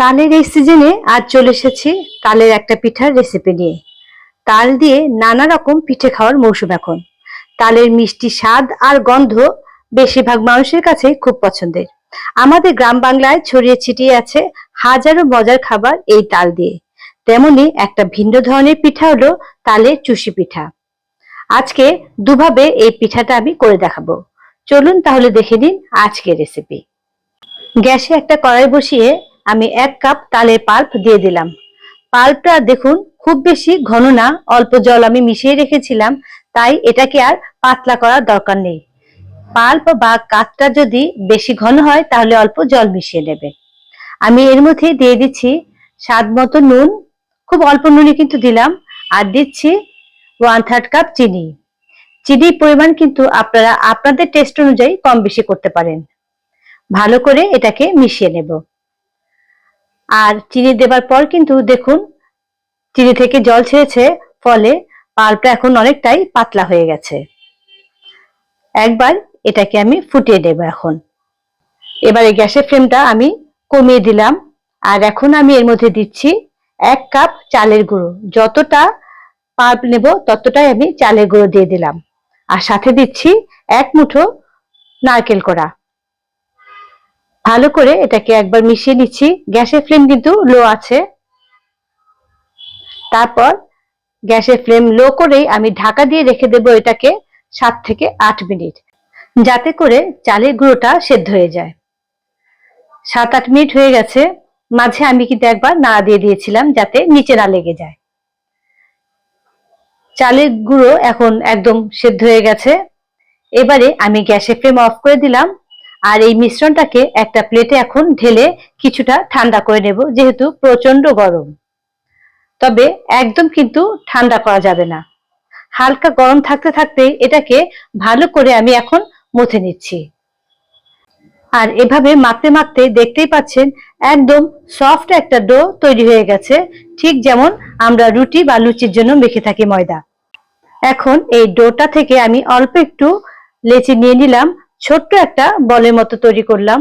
তালের এই সিজনে আজ চলে এসেছি তালের একটা পিঠার রেসিপি নিয়ে। তাল দিয়ে নানা রকম পিঠে খাওয়ার মৌসুম এখন। তালের মিষ্টি স্বাদ আর গন্ধ বেশিরভাগ মানুষের কাছে খুব পছন্দের। আমাদের গ্রাম বাংলায় ছড়িয়ে ছিটিয়ে আছে হাজারো মজার খাবার এই তাল দিয়ে। তেমনি একটা ভিন্ন ধরনের পিঠা হলো তালের চুষি পিঠা। আজকে দুভাবে এই পিঠাটা আমি করে দেখাবো। চলুন তাহলে দেখে নিন আজকের রেসিপি গ্যাসে একটা কড়াই বসিয়ে আমি এক কাপ তালের পাল্প দিয়ে দিলাম। পাল্পটা দেখুন, খুব বেশি ঘন না, অল্প জল আমি মিশিয়ে রেখেছিলাম, তাই এটাকে আর পাতলা করার দরকার নেই। পাল্প বা কাঠটা যদি বেশি ঘন হয়, তাহলে অল্প জল মিশিয়ে নেবে। আমি এর মধ্যে দিয়ে দিচ্ছি স্বাদ মতো নুন, খুব অল্প নুনই কিন্তু দিলাম, আর দিচ্ছি ওয়ান থার্ড কাপ চিনি। চিনির পরিমাণ কিন্তু আপনারা, আপনাদের টেস্ট অনুযায়ী কম বেশি করতে পারেন। ভালো করে এটাকে মিশিয়ে নেব। আর চিনি দেবার পর কিন্তু দেখুন, চিনি থেকে জল ছেড়েছে, ফলে পাল্পটা এখন অনেকটাই পাতলা হয়ে গেছে। একবার এটাকে আমি ফুটিয়ে দেব এখন। এবারে গ্যাসের ফ্লেমটা আমি কমিয়ে দিলাম। আর এখন আমি এর মধ্যে দিচ্ছি এক কাপ চালের গুঁড়ো। যতটা পাল্প নেব ততটাই আমি চালের গুঁড়ো দিয়ে দিলাম। আর সাথে দিচ্ছি এক মুঠো নারকেল কড়া। ভালো করে এটাকে একবার মিশিয়ে নিচ্ছি। গ্যাসের ফ্লেম কিন্তু লো আছে। তারপর গ্যাসের ফ্লেম লো করেই আমি ঢাকা দিয়ে রেখে দেব এটাকে সাত থেকে আট মিনিট, যাতে করে চালের গুঁড়োটা সেদ্ধ হয়ে যায়। সাত আট মিনিট হয়ে গেছে। মাঝে আমি কিন্তু একবার না দিয়ে দিয়েছিলাম যাতে নিচে না লেগে যায়। চালের গুঁড়ো এখন একদম সেদ্ধ হয়ে গেছে। এবারে আমি গ্যাসের ফ্লেম অফ করে দিলাম। আর এই মিশ্রণটাকে একটা প্লেটে এখন ঢেলে কিছুটা ঠান্ডা করে নেব, যেহেতু প্রচণ্ড গরম। তবে একদম কিন্তু ঠান্ডা করা যাবে না। হালকা গরম থাকতে থাকতে এটাকে ভালো করে আমি এখন মুছে নিচ্ছি। আর এভাবে মাখতে মাখতে দেখতেই পাচ্ছেন, একদম সফট একটা ডো তৈরি হয়ে গেছে, ঠিক যেমন আমরা রুটি বা লুচির জন্য মেখে থাকি ময়দা। এখন এই ডোটা থেকে আমি অল্প একটু লেচি নিয়ে নিলাম ছোট্ট একটা বলের মতো তৈরি করলাম।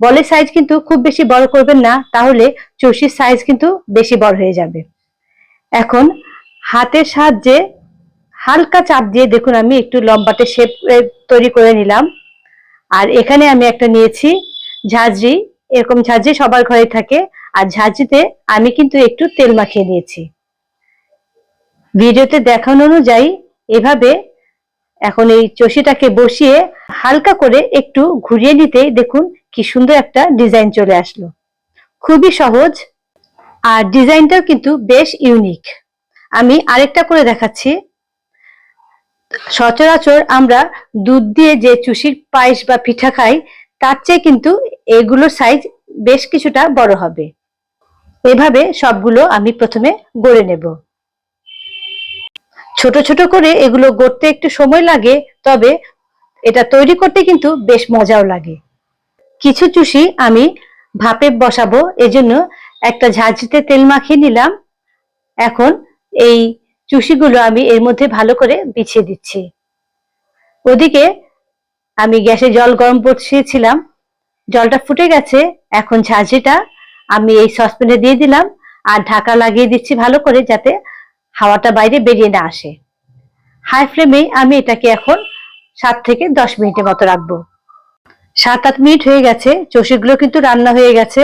বলের সাইজ কিন্তু খুব বেশি বড় করবেন না, তাহলে চষির সাইজ কিন্তু বেশি বড় হয়ে যাবে। এখন হাতের সাহায্যে হালকা চাপ দিয়ে দেখুন আমি একটু লম্বাটে শেপ তৈরি করে নিলাম। আর এখানে আমি একটা নিয়েছি ঝাঁঝরি। এরকম ঝাঁঝরি সবার ঘরে থাকে। আর ঝাঁঝরিতে আমি কিন্তু একটু তেল মাখিয়ে নিয়েছি। ভিডিওতে দেখানো অনুযায়ী এভাবে এখন এই চষিটাকে বসিয়ে হালকা করে একটু ঘুরিয়ে নিতে দেখুন কি সুন্দর একটা ডিজাইন চলে আসলো। খুবই সহজ আর ডিজাইনটাও কিন্তু বেশ ইউনিক। আমি আরেকটা করে দেখাচ্ছি। সচরাচর আমরা দুধ দিয়ে যে চুষির পায়েস বা পিঠা খাই, তার চেয়ে কিন্তু এগুলোর সাইজ বেশ কিছুটা বড় হবে। এভাবে সবগুলো আমি প্রথমে গড়ে নেব। ছোট ছোট করে এগুলো গড়তে একটু সময় লাগে, তবে এটা তৈরি করতে কিন্তু বেশ মজাও লাগে। কিছু চুষি আমি ভাপে বসাবো, এজন্য একটা ঝাঁঝরিতে তেল মাখিয়ে নিলাম। এখন এই চুষিগুলো আমি এর মধ্যে ভালো করে বিছিয়ে দিচ্ছি। ওদিকে আমি গ্যাসে জল গরম বসিয়েছিলাম। জলটা ফুটে গেছে, এখন ঝাঁঝরিটা আমি এই সসপ্যানে দিয়ে দিলাম। আর ঢাকা লাগিয়ে দিচ্ছি ভালো করে যাতে হাওয়াটা বাইরে বেরিয়ে না আসে। হাই ফ্লেমে আমি এটাকে এখন সাত থেকে দশ মিনিটের মতো রাখব। সাত আট মিনিট হয়ে গেছে, চষিগুলো কিন্তু রান্না হয়ে গেছে,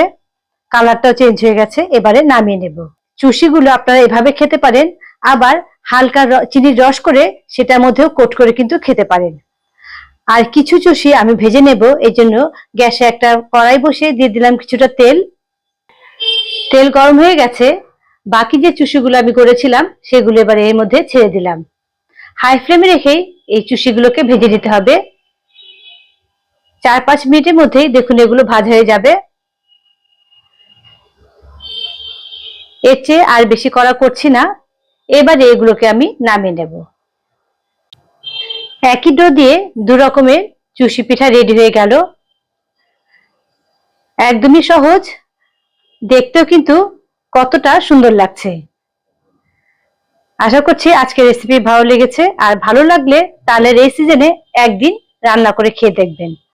কালারটাও চেঞ্জ হয়ে গেছে, এবারে নামিয়ে নেব। চুষিগুলো আপনারা এভাবে খেতে পারেন, আবার হালকা চিনির রস করে সেটার মধ্যেও কোট করে কিন্তু খেতে পারেন। আর কিছু চুষি আমি ভেজে নেব, এই জন্য গ্যাসে একটা কড়াই বসিয়ে দিয়ে দিলাম কিছুটা তেল। তেল গরম হয়ে গেছে বাকি যে চুষিগুলো আমি করেছিলাম, সেগুলো এবার এর মধ্যে ছেড়ে দিলাম। হাই ফ্লেমে রেখেই এই চুষিগুলোকে ভেজে দিতে হবে। চার পাঁচ মিনিটের মধ্যেই দেখুন এগুলো ভাজা হয়ে যাবে। এর চেয়ে আর বেশি করা করছি না। এবারে এগুলোকে আমি নামিয়ে নেব। একই ডো দিয়ে দু রকমের চুষি পিঠা রেডি হয়ে গেল। একদমই সহজ। দেখতেও কিন্তু কতটা সুন্দর লাগছে। আশা করছি আজকে রেসিপি ভালো লেগেছে, আর ভালো লাগলে তাহলে এই সিজনে একদিন রান্না করে খেয়ে দেখবেন।